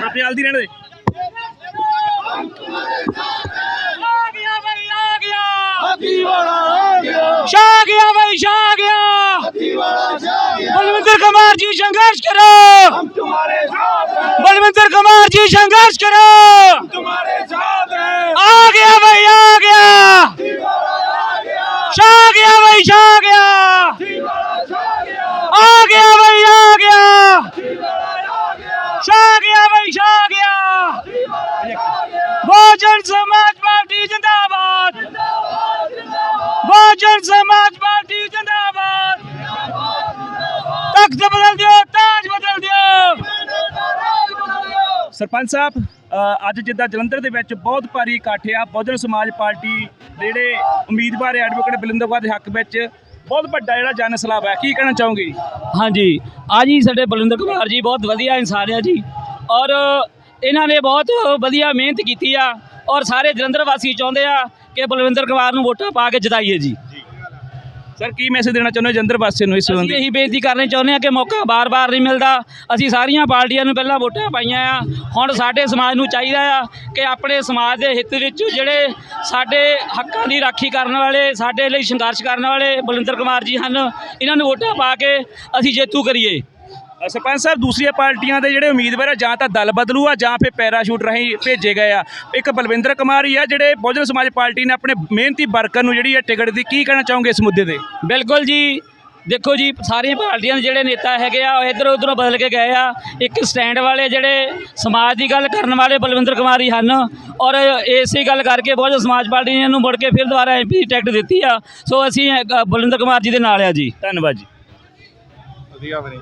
ਬਰਤਿਆਲ ਦੀ ਰਹਿਣ ਦੇ। ਆ ਗਿਆ ਬਈ ਆ ਬਲਵਿੰਦਰ ਕੁਮਾਰ ਜੀ ਸੰਘਰਸ਼ ਕਰੋ। ਹਮ ਤੁਹਾਡੇ ਸਾਥ ਹੈ। ਬਲਵਿੰਦਰ ਕੁਮਾਰ ਜੀ ਸੰਘਰਸ਼ ਕਰੋ। ਹਮ ਤੁਹਾਡੇ ਸਾਥ ਹੈ। ਆ ਗਿਆ ਬਈ ਆ ਗਿਆ। ਹਾਥੀ ਬਈ ਸ਼ਾ ਸ਼ਾ ਗਿਆ ਬਈ ਸ਼ਾ ਗਿਆ। ਬਹੁਜਨ ਸਮਾਜ ਪਾਰਟੀ ਜਿੰਦਾਬਾਦ। ਬਹੁਜਨ ਸਮਾਜ ਪਾਰਟੀ ਜਿੰਦਾਬਾਦ। ਤਖਤ ਬਦਲ ਦਿਓ, ਤਾਜ ਬਦਲ ਦਿਓ। ਸਰਪੰਚ ਸਾਹਿਬ ਅੱਜ ਜਿੱਦਾਂ ਜਲੰਧਰ ਦੇ ਵਿੱਚ ਬਹੁਤ ਭਾਰੀ ਇਕੱਠ ਆ, ਬਹੁਜਨ ਸਮਾਜ ਪਾਰਟੀ ਜਿਹੜੇ ਉਮੀਦਵਾਰ ਐਡਵੋਕੇਟ ਬਲਿੰਦਰਗੜ੍ਹ ਦੇ ਹੱਕ ਵਿੱਚ ਬਹੁਤ ਵੱਡਾ ਜਿਹੜਾ ਜਨ ਸਲਾਬ ਹੈ, ਕੀ ਕਹਿਣਾ ਚਾਹੋਗੇ? ਹਾਂਜੀ। ਆ ਜੀ ਸਾਡੇ ਬਲਵਿੰਦਰ ਕੁਮਾਰ ਜੀ, ਬਹੁਤ ਵਧੀਆ ਇਨਸਾਨ ਆ ਜੀ। ਔਰ ਇਹਨਾਂ ਨੇ ਬਹੁਤ ਵਧੀਆ ਮਿਹਨਤ ਕੀਤੀ ਆ। ਔਰ ਸਾਰੇ ਜਲੰਧਰ ਵਾਸੀ ਚਾਹੁੰਦੇ ਆ ਕਿ ਬਲਵਿੰਦਰ ਕੁਮਾਰ ਨੂੰ ਵੋਟਾਂ ਪਾ ਕੇ ਜਿਤਾਈਏ ਜੀ। ਸਰ ਕੀ ਮੈਸੇਜ ਦੇਣਾ ਚਾਹੁੰਦੇ ਹੋ ਜਲੰਧਰ ਵਾਸੀਆਂ ਨੂੰ ਇਸ ਅਸੀਂ ਸੰਬੰਧੀ? ਇਹੀ ਬੇਨਤੀ ਕਰਨੀ ਚਾਹੁੰਦੇ ਆ ਕਿ ਮੌਕਾ ਬਾਰ-ਬਾਰ ਨਹੀਂ ਮਿਲਦਾ। ਅਸੀਂ ਸਾਰੀਆਂ ਪਾਰਟੀਆਂ ਨੂੰ ਪਹਿਲਾਂ ਵੋਟਾਂ ਪਾਈਆਂ ਆ। ਹੁਣ ਸਾਡੇ ਸਮਾਜ ਨੂੰ ਚਾਹੀਦਾ ਆ ਕਿ ਆਪਣੇ ਸਮਾਜ ਦੇ ਹਿੱਤ ਵਿੱਚ ਜਿਹੜੇ ਸਾਡੇ ਹੱਕਾਂ ਦੀ ਰਾਖੀ ਕਰਨ ਵਾਲੇ ਸਾਡੇ ਲਈ ਸੰਘਰਸ਼ ਕਰਨ ਵਾਲੇ ਬਲਵਿੰਦਰ ਕੁਮਾਰ ਜੀ ਹਨ ਇਹਨਾਂ ਨੂੰ ਵੋਟਾਂ ਪਾ ਕੇ ਅਸੀਂ ਜੇਤੂ ਕਰੀਏ। ਸਰਪੰਚ ਸਾਹਿਬ ਦੂਸਰੀਆਂ ਪਾਰਟੀਆਂ ਦੇ ਜਿਹੜੇ ਉਮੀਦਵਾਰ ਆ ਜਾਂ ਤਾਂ ਦਲ ਬਦਲੂ ਆ ਜਾਂ ਫਿਰ ਪੈਰਾਸ਼ੂਟ ਰਾਹੀਂ ਭੇਜੇ ਗਏ ਆ। ਇੱਕ ਬਲਵਿੰਦਰ ਕੁਮਾਰ ਹੀ ਆ ਜਿਹੜੇ ਬਹੁਜਨ ਸਮਾਜ ਪਾਰਟੀ ਨੇ ਆਪਣੇ ਮਿਹਨਤੀ ਵਰਕਰ ਨੂੰ ਜਿਹੜੀ ਹੈ ਟਿਕਟ ਦੀ ਕੀ ਕਹਿਣਾ ਚਾਹੋਗੇ ਇਸ ਮੁੱਦੇ ਤੇ? ਬਿਲਕੁਲ ਜੀ। ਦੇਖੋ ਜੀ ਸਾਰੀਆਂ ਪਾਰਟੀਆਂ ਦੇ ਜਿਹੜੇ ਨੇਤਾ ਹੈਗੇ ਆ ਇੱਧਰ ਉੱਧਰੋਂ ਬਦਲ ਕੇ ਗਏ ਆ। ਇੱਕ ਸਟੈਂਡ ਵਾਲੇ ਜਿਹੜੇ ਸਮਾਜ ਦੀ ਗੱਲ ਕਰਨ ਵਾਲੇ ਬਲਵਿੰਦਰ ਕੁਮਾਰ ਹੀ ਹਨ। ਔਰ ਇਸੇ ਗੱਲ ਕਰਕੇ ਬਹੁਤ ਸਮਾਜ ਪਾਰਟੀ ਨੇ ਇਹਨੂੰ ਮੁੜ ਕੇ ਫਿਰ ਦੁਬਾਰਾ ਐਮਪੀ ਦੀ ਟਿਕਟ ਦਿੱਤੀ ਆ। ਸੋ ਅਸੀਂ ਬਲਵਿੰਦਰ ਕੁਮਾਰ ਜੀ ਦੇ ਨਾਲ ਆ ਜੀ। ਧੰਨਵਾਦ ਜੀ। ਵਧੀਆ ਬਣੀ